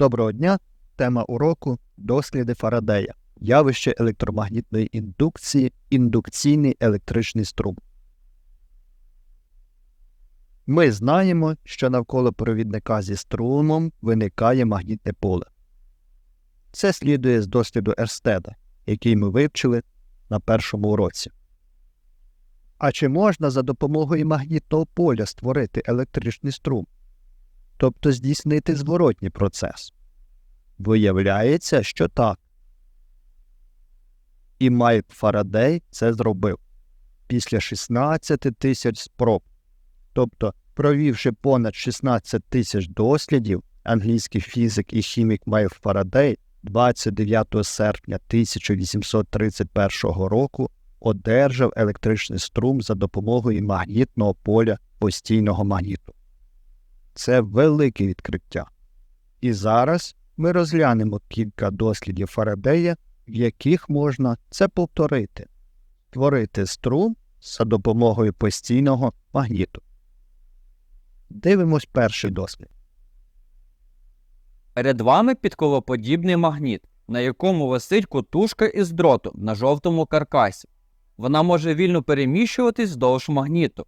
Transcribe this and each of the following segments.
Доброго дня! Тема уроку досліди Фарадея. Явище електромагнітної індукції, індукційний електричний струм. Ми знаємо, що навколо провідника зі струмом виникає магнітне поле. Це слідує з досліду Ерстеда, який ми вивчили на першому уроці. А чи можна за допомогою магнітного поля створити електричний струм? Тобто здійснити зворотній процес. Виявляється, що так. І Майк Фарадей це зробив після 16 тисяч спроб. Тобто, провівши понад 16 тисяч дослідів, англійський фізик і хімік Майк Фарадей 29 серпня 1831 року одержав електричний струм за допомогою магнітного поля постійного магніту. Це велике відкриття. І зараз ми розглянемо кілька дослідів Фарадея, в яких можна це повторити, створити струм за допомогою постійного магніту. Дивимось перший дослід. Перед вами підковоподібний магніт, на якому висить котушка із дроту на жовтому каркасі. Вона може вільно переміщуватись вздовж магніту.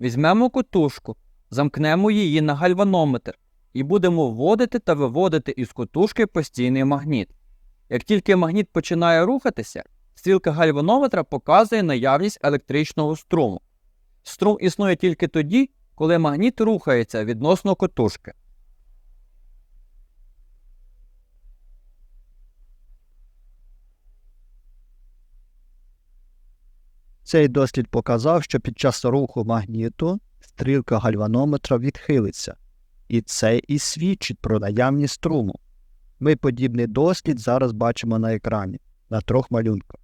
Візьмемо котушку, замкнемо її на гальванометр і будемо вводити та виводити із котушки постійний магніт. Як тільки магніт починає рухатися, стрілка гальванометра показує наявність електричного струму. Струм існує тільки тоді, коли магніт рухається відносно котушки. Цей дослід показав, що під час руху магніту стрілка гальванометра відхилиться, і це і свідчить про наявність струму. Ми подібний дослід зараз бачимо на екрані на трьох малюнках.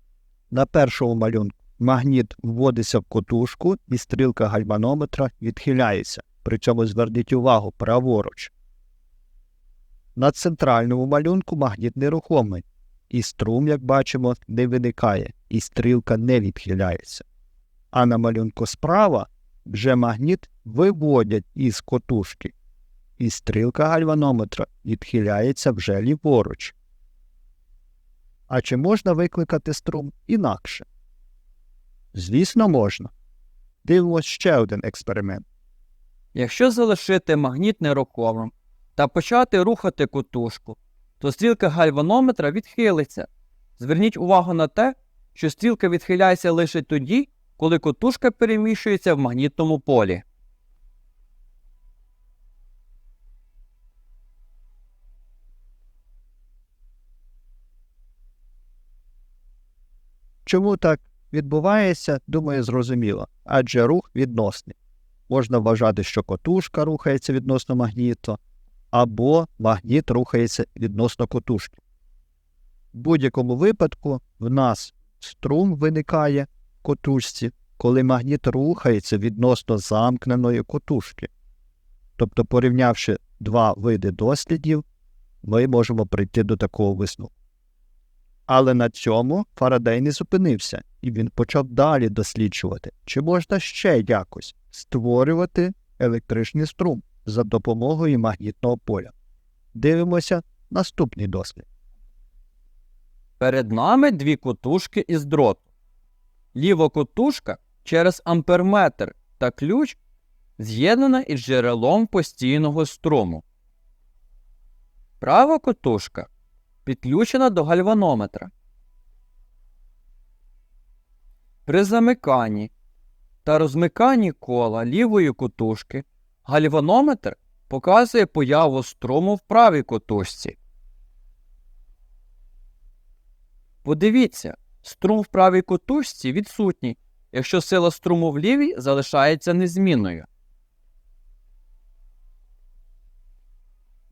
На першому малюнку магніт вводиться в котушку і стрілка гальванометра відхиляється, причому зверніть увагу праворуч. На центральному малюнку магніт нерухомий, і струм, як бачимо, не виникає, і стрілка не відхиляється. А на малюнку справа вже магніт виводять із котушки, і стрілка гальванометра відхиляється вже ліворуч. А чи можна викликати струм інакше? Звісно, можна. Дивимось ще один експеримент. Якщо залишити магніт нерухомим та почати рухати котушку, то стрілка гальванометра відхилиться. Зверніть увагу на те, що стрілка відхиляється лише тоді, коли котушка переміщується в магнітному полі. Чому так відбувається, думаю, зрозуміло, адже рух відносний. Можна вважати, що котушка рухається відносно магніту, або магніт рухається відносно котушки. В будь-якому випадку в нас струм виникає котушці, коли магніт рухається відносно замкненої котушки. Тобто, порівнявши два види дослідів, ми можемо прийти до такого висновку. Але на цьому Фарадей не зупинився, і він почав далі досліджувати, чи можна ще якось створювати електричний струм за допомогою магнітного поля. Дивимося наступний дослід. Перед нами дві котушки із дроту. Ліва котушка через амперметр та ключ з'єднана із джерелом постійного струму. Права котушка підключена до гальванометра. При замиканні та розмиканні кола лівої котушки гальванометр показує появу струму в правій котушці. Подивіться, струм в правій котушці відсутній, якщо сила струму в лівій залишається незмінною.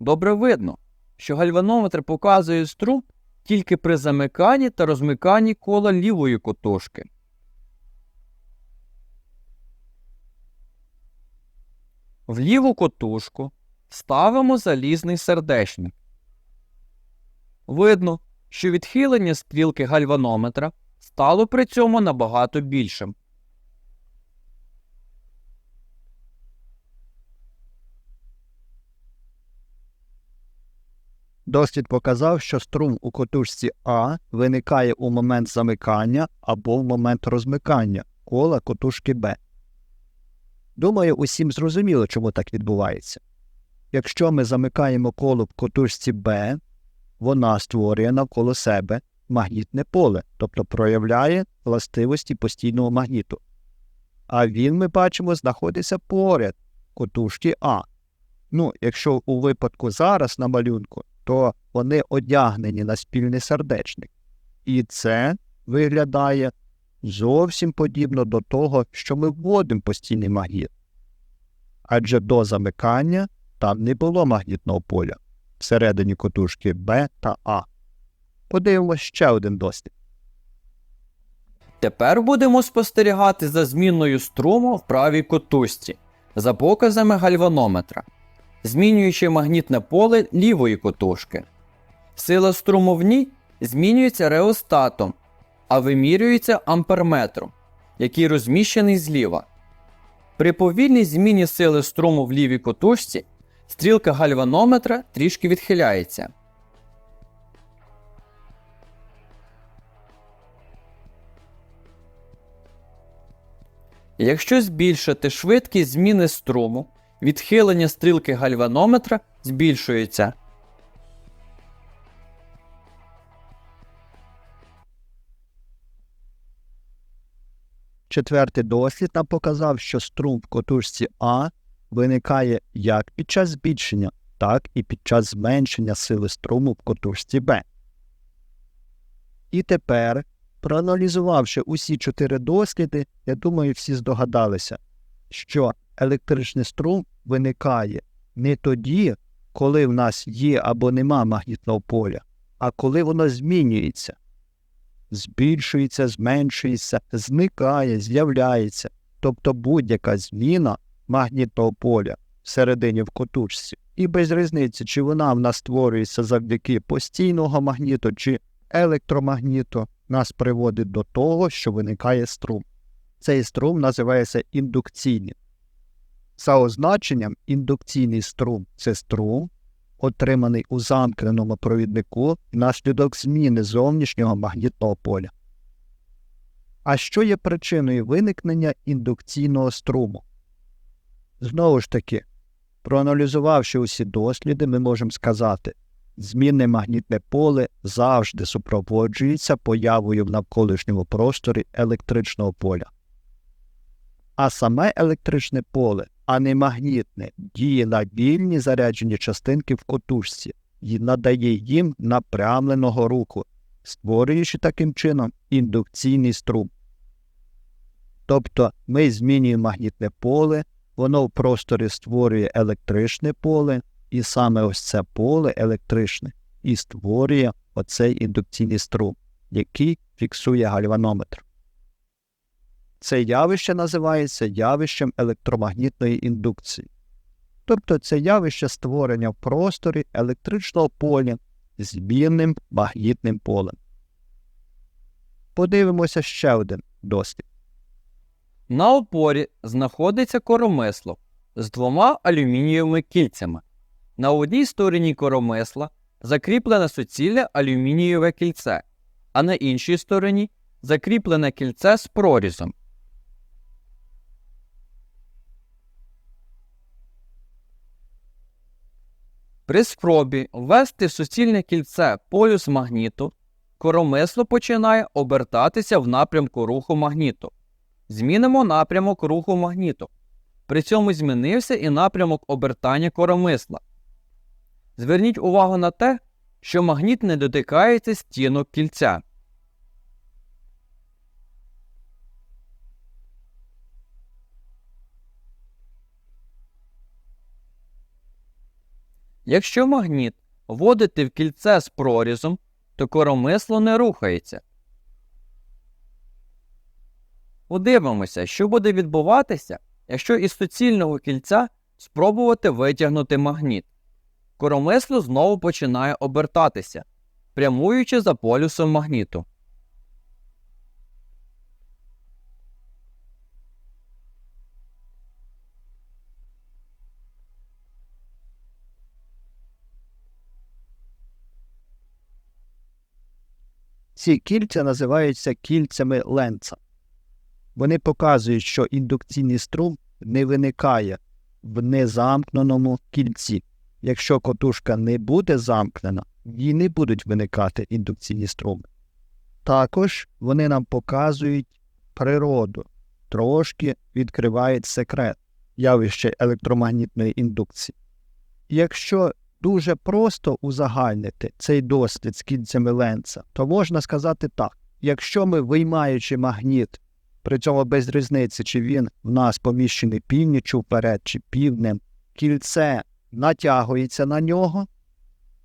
Добре видно, що гальванометр показує струм тільки при замиканні та розмиканні кола лівої котушки. В ліву котушку ставимо залізний сердечник. Видно, що відхилення стрілки гальванометра стало при цьому набагато більшим. Дослід показав, що струм у котушці А виникає у момент замикання або в момент розмикання кола котушки Б. Думаю, усім зрозуміло, чому так відбувається. Якщо ми замикаємо коло в котушці Б, вона створює навколо себе магнітне поле, тобто проявляє властивості постійного магніту. А він, ми бачимо, знаходиться поряд котушки А. Ну, якщо у випадку зараз на малюнку, то вони одягнені на спільний сердечник. І це виглядає зовсім подібно до того, що ми вводимо постійний магніт. Адже до замикання там не було магнітного поля всередині котушки Б та А. Подивимось ще один дослід. Тепер будемо спостерігати за зміною струму в правій котушці за показами гальванометра, змінюючи магнітне поле лівої котушки. Сила струму в ній змінюється реостатом, а вимірюється амперметром, який розміщений зліва. При повільній зміні сили струму в лівій котушці стрілка гальванометра трішки відхиляється. Якщо збільшити швидкість зміни струму, відхилення стрілки гальванометра збільшується. Четвертий дослід нам показав, що струм в котушці А виникає як під час збільшення, так і під час зменшення сили струму в котушці Б. І тепер, проаналізувавши усі чотири досліди, я думаю, всі здогадалися, що електричний струм виникає не тоді, коли в нас є або нема магнітного поля, а коли воно змінюється збільшується, зменшується, зникає, з'являється, тобто будь-яка зміна магнітного поля всередині в котушці. І без різниці, чи вона в нас створюється завдяки постійного магніту чи електромагніту, нас приводить до того, що виникає струм. Цей струм називається індукційним. За означенням, індукційний струм це струм, отриманий у замкненому провіднику внаслідок зміни зовнішнього магнітного поля. А що є причиною виникнення індукційного струму? Знову ж таки, проаналізувавши усі досліди, ми можемо сказати, змінне магнітне поле завжди супроводжується появою в навколишньому просторі електричного поля. А саме електричне поле а не магнітне, діє на вільні заряджені частинки в котушці і надає їм напрямленого руху, створюючи таким чином індукційний струм. Тобто ми змінюємо магнітне поле, воно в просторі створює електричне поле, і саме ось це поле електричне і створює оцей індукційний струм, який фіксує гальванометр. Це явище називається явищем електромагнітної індукції. Тобто це явище створення в просторі електричного поля змінним магнітним полем. Подивимося ще один дослід. На опорі знаходиться коромисло з двома алюмінієвими кільцями. На одній стороні коромисла закріплене суцільне алюмінієве кільце, а на іншій стороні закріплене кільце з прорізом. При спробі ввести в суцільне кільце полюс магніту, коромисло починає обертатися в напрямку руху магніту. Змінимо напрямок руху магніту. При цьому змінився і напрямок обертання коромисла. Зверніть увагу на те, що магніт не дотикається стінок кільця. Якщо магніт вводити в кільце з прорізом, то коромисло не рухається. Подивимося, що буде відбуватися, якщо із суцільного кільця спробувати витягнути магніт. Коромисло знову починає обертатися, прямуючи за полюсом магніту. Ці кільця називаються кільцями ленца. Вони показують, що індукційний струм не виникає в незамкненому кільці. Якщо котушка не буде замкнена, ній не будуть виникати індукційні струми. Також вони нам показують природу, трошки відкривають секрет явище електромагнітної індукції. Якщо дуже просто узагальнити цей дослід з кільцями ленца, то можна сказати так: якщо ми, виймаючи магніт, при цьому без різниці, чи він в нас поміщений північю вперед чи півднем, кільце натягується на нього,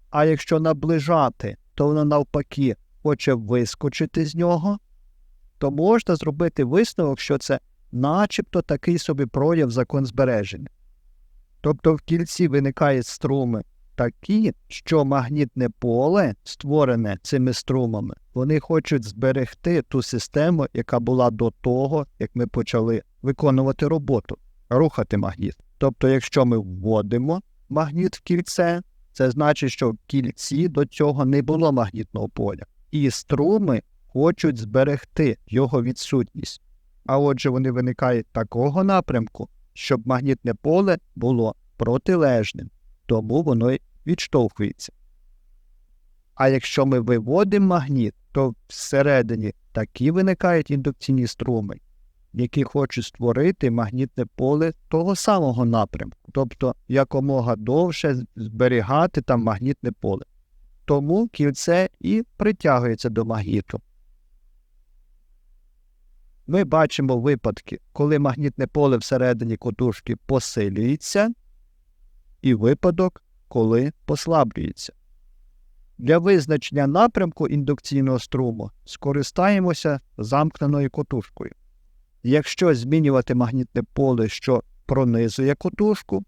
а якщо наближати, то воно навпаки хоче вискочити з нього, то можна зробити висновок, що це начебто такий собі прояв закон збереження. Тобто в кільці виникають струми такі, що магнітне поле, створене цими струмами, вони хочуть зберегти ту систему, яка була до того, як ми почали виконувати роботу, рухати магніт. Тобто, якщо ми вводимо магніт в кільце, це значить, що в кільці до цього не було магнітного поля. І струми хочуть зберегти його відсутність. А отже, вони виникають такого напрямку, щоб магнітне поле було протилежним, тому воно й відштовхується. А якщо ми виводимо магніт, то всередині такі виникають індукційні струми, які хочуть створити магнітне поле того самого напрямку, тобто якомога довше зберігати там магнітне поле. Тому кільце і притягується до магніту. Ми бачимо випадки, коли магнітне поле всередині котушки посилюється, і випадок, коли послаблюється. Для визначення напрямку індукційного струму скористаємося замкненою котушкою. Якщо змінювати магнітне поле, що пронизує котушку,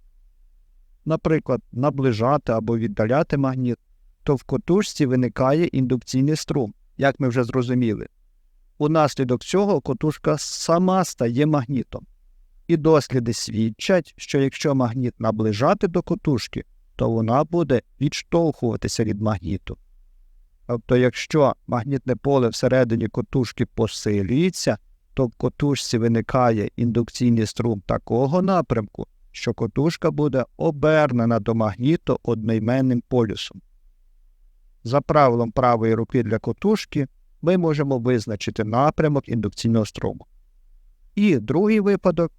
наприклад, наближати або віддаляти магніт, то в котушці виникає індукційний струм, як ми вже зрозуміли. Унаслідок цього котушка сама стає магнітом. І досліди свідчать, що якщо магніт наближати до котушки, то вона буде відштовхуватися від магніту. Тобто, якщо магнітне поле всередині котушки посилюється, то в котушці виникає індукційний струм такого напрямку, що котушка буде обернена до магніту одноіменним полюсом. За правилом правої руки для котушки ми можемо визначити напрямок індукційного струму. І другий випадок,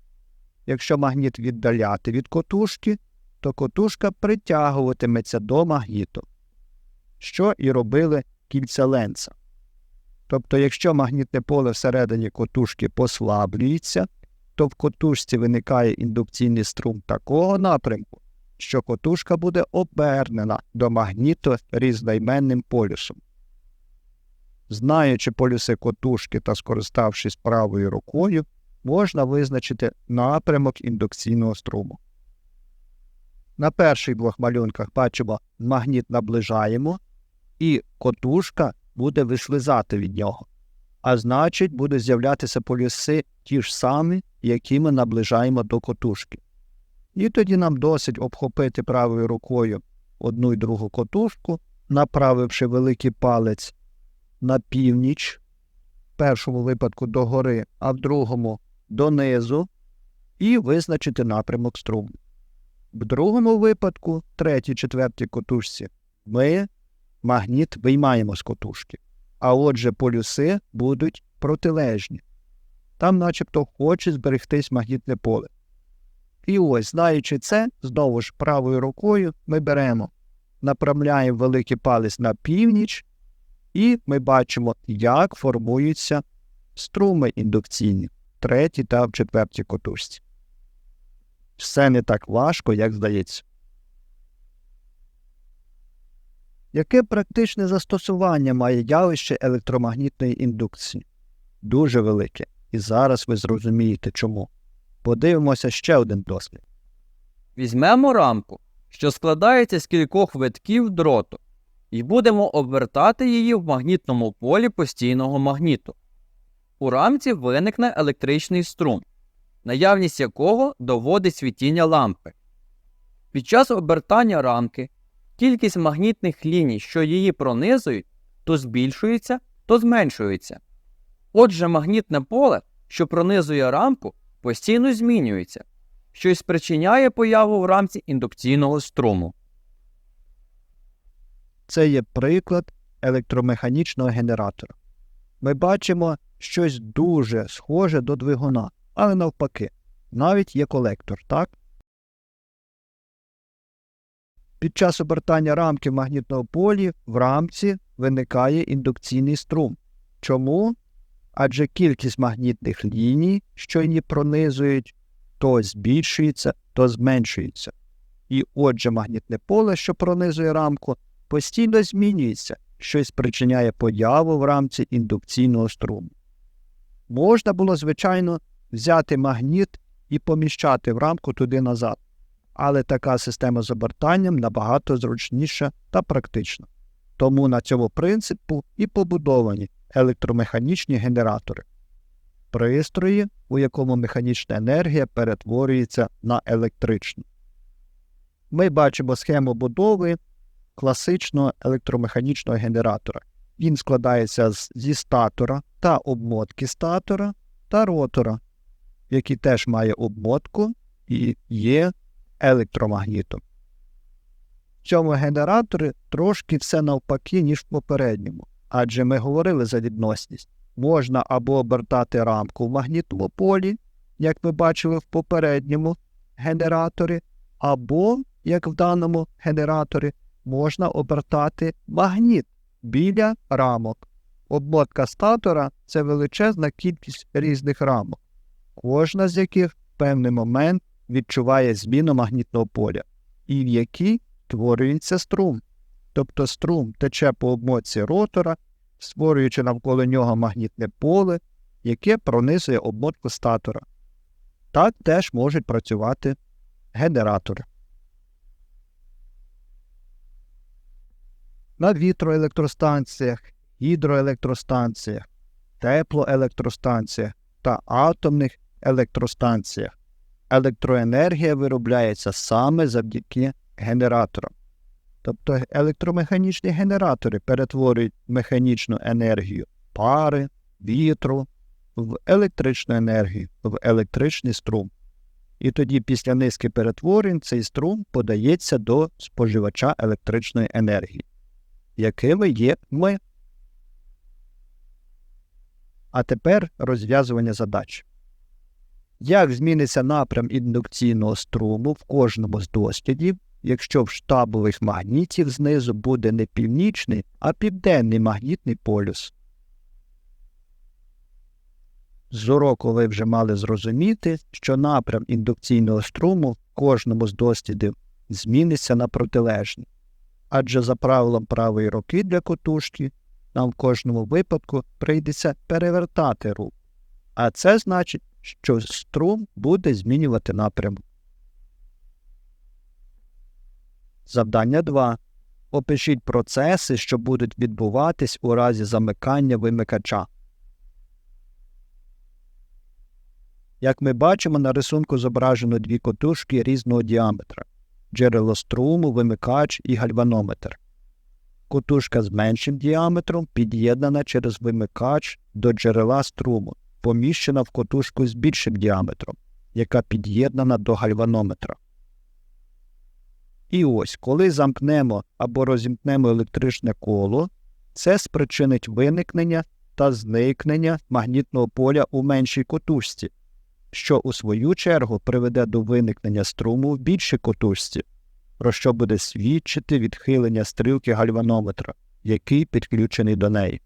якщо магніт віддаляти від котушки, то котушка притягуватиметься до магніту, що і робили кільця ленца. Тобто, якщо магнітне поле всередині котушки послаблюється, то в котушці виникає індукційний струм такого напрямку, що котушка буде обернена до магніту різноіменним полюсом. Знаючи полюси котушки та скориставшись правою рукою, можна визначити напрямок індукційного струму. На перших двох малюнках бачимо магніт наближаємо, і котушка буде вислизати від нього. А значить, будуть з'являтися полюси ті ж самі, які ми наближаємо до котушки. І тоді нам досить обхопити правою рукою одну й другу котушку, направивши великий палець на північ, в першому випадку догори, а в другому донизу, і визначити напрямок струму. В другому випадку, третій, четвертій котушці, ми магніт виймаємо з котушки, а отже полюси будуть протилежні. Там начебто хоче зберегтись магнітне поле. І ось, знаючи це, знову ж правою рукою ми беремо, направляємо великий палець на північ, і ми бачимо, як формуються струми індукційні в третій та в четвертій котушці. Все не так важко, як здається. Яке практичне застосування має явище електромагнітної індукції? Дуже велике. І зараз ви зрозумієте чому. Подивимося ще один дослід. Візьмемо рамку, що складається з кількох витків дроту, і будемо обертати її в магнітному полі постійного магніту. У рамці виникне електричний струм, наявність якого доводить світіння лампи. Під час обертання рамки кількість магнітних ліній, що її пронизують, то збільшується, то зменшується. Отже, магнітне поле, що пронизує рамку, постійно змінюється, що й спричиняє появу в рамці індукційного струму. Це є приклад електромеханічного генератора. Ми бачимо щось дуже схоже до двигуна, але навпаки, навіть є колектор, так? Під час обертання рамки магнітного полі в рамці виникає індукційний струм. Чому? Адже кількість магнітних ліній, що її пронизують, то збільшується, то зменшується. І отже, магнітне поле, що пронизує рамку, постійно змінюється, що й спричиняє появу в рамці індукційного струму. Можна було, звичайно, взяти магніт і поміщати в рамку туди назад, але така система з обертанням набагато зручніша та практична. Тому на цьому принципу і побудовані електромеханічні генератори пристрої, у якому механічна енергія перетворюється на електричну. Ми бачимо схему будови класичного електромеханічного генератора. Він складається зі статора та обмотки статора та ротора, який теж має обмотку і є електромагнітом. В цьому генераторі трошки все навпаки, ніж в попередньому, адже ми говорили за відносність. Можна або обертати рамку в магнітному полі, як ми бачили в попередньому генераторі, або, як в даному генераторі, можна обертати магніт біля рамок. Обмотка статора це величезна кількість різних рамок, кожна з яких в певний момент відчуває зміну магнітного поля, і в якій створюється струм. Тобто струм тече по обмотці ротора, створюючи навколо нього магнітне поле, яке пронизує обмотку статора. Так теж можуть працювати генератори. На вітроелектростанціях, гідроелектростанціях, теплоелектростанціях та атомних електростанціях електроенергія виробляється саме завдяки генераторам. Тобто електромеханічні генератори перетворюють механічну енергію пари, вітру в електричну енергію, в електричний струм. І тоді після низки перетворень цей струм подається до споживача електричної енергії, якими є ми. А тепер розв'язування задач. Як зміниться напрям індукційного струму в кожному з дослідів, якщо в штабових магнітів знизу буде не північний, а південний магнітний полюс? З уроку ви вже мали зрозуміти, що напрям індукційного струму в кожному з дослідів зміниться на протилежний. Адже за правилом правої руки для котушки нам в кожному випадку прийдеться перевертати руку. А це значить, що струм буде змінювати напрямок. Завдання 2. Опишіть процеси, що будуть відбуватись у разі замикання вимикача. Як ми бачимо, на рисунку зображено дві котушки різного діаметра джерело струму, вимикач і гальванометр. Котушка з меншим діаметром під'єднана через вимикач до джерела струму, поміщена в котушку з більшим діаметром, яка під'єднана до гальванометра. І ось, коли замкнемо або розімкнемо електричне коло, це спричинить виникнення та зникнення магнітного поля у меншій котушці, що у свою чергу приведе до виникнення струму в більшій котушці, про що буде свідчити відхилення стрілки гальванометра, який підключений до неї.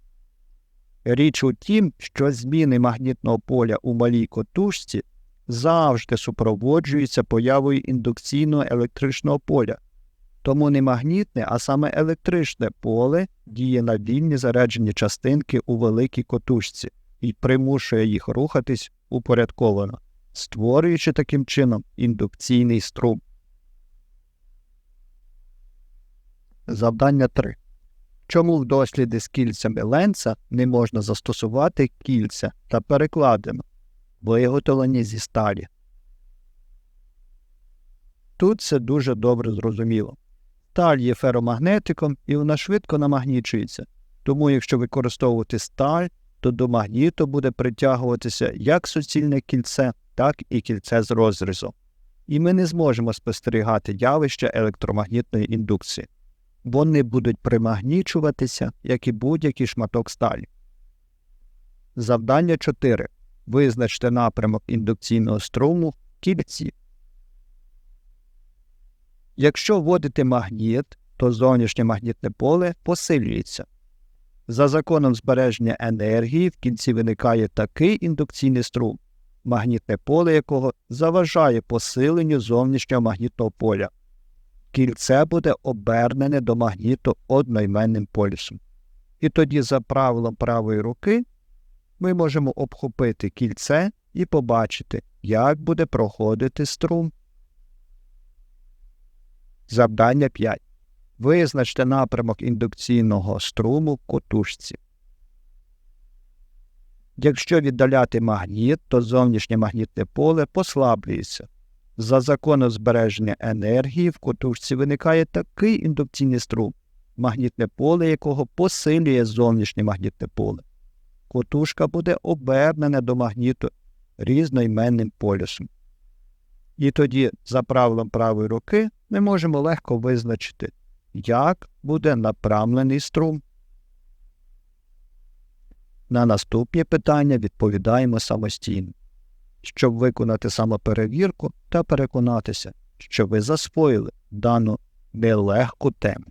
Річ у тім, що зміни магнітного поля у малій котушці завжди супроводжуються появою індукційного електричного поля. Тому не магнітне, а саме електричне поле діє на вільні заряджені частинки у великій котушці і примушує їх рухатись упорядковано, створюючи таким чином індукційний струм. Завдання 3. Чому в досліди з кільцями ленца не можна застосувати кільця та перекладину, виготовлені зі сталі? Тут це дуже добре зрозуміло. Сталь є феромагнетиком і вона швидко намагнічується, Тому, якщо використовувати сталь, то до магніту буде притягуватися як суцільне кільце, так і кільце з розрізом. І ми не зможемо спостерігати явище електромагнітної індукції. Вони будуть примагнічуватися, як і будь-який шматок сталі. Завдання 4. Визначте напрямок індукційного струму в кільці. Якщо вводити магніт, то зовнішнє магнітне поле посилюється. За законом збереження енергії в кінці виникає такий індукційний струм, магнітне поле якого заважає посиленню зовнішнього магнітного поля. Кільце буде обернене до магніту одноіменним полюсом. І тоді, за правилом правої руки, ми можемо обхопити кільце і побачити, як буде проходити струм. Завдання 5. Визначте напрямок індукційного струму котушці. Якщо віддаляти магніт, то зовнішнє магнітне поле послаблюється. За законом збереження енергії в котушці виникає такий індукційний струм, магнітне поле якого посилює зовнішнє магнітне поле. Котушка буде обернена до магніту різноіменним полюсом. І тоді, за правилом правої руки, ми можемо легко визначити, як буде направлений струм. На наступні питання відповідаємо самостійно, щоб виконати самоперевірку та переконатися, що ви засвоїли дану нелегку тему.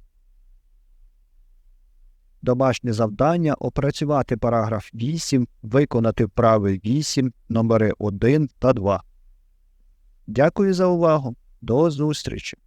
Домашнє завдання опрацювати параграф 8, виконати вправи 8, номери 1 та 2. Дякую за увагу. До зустрічі!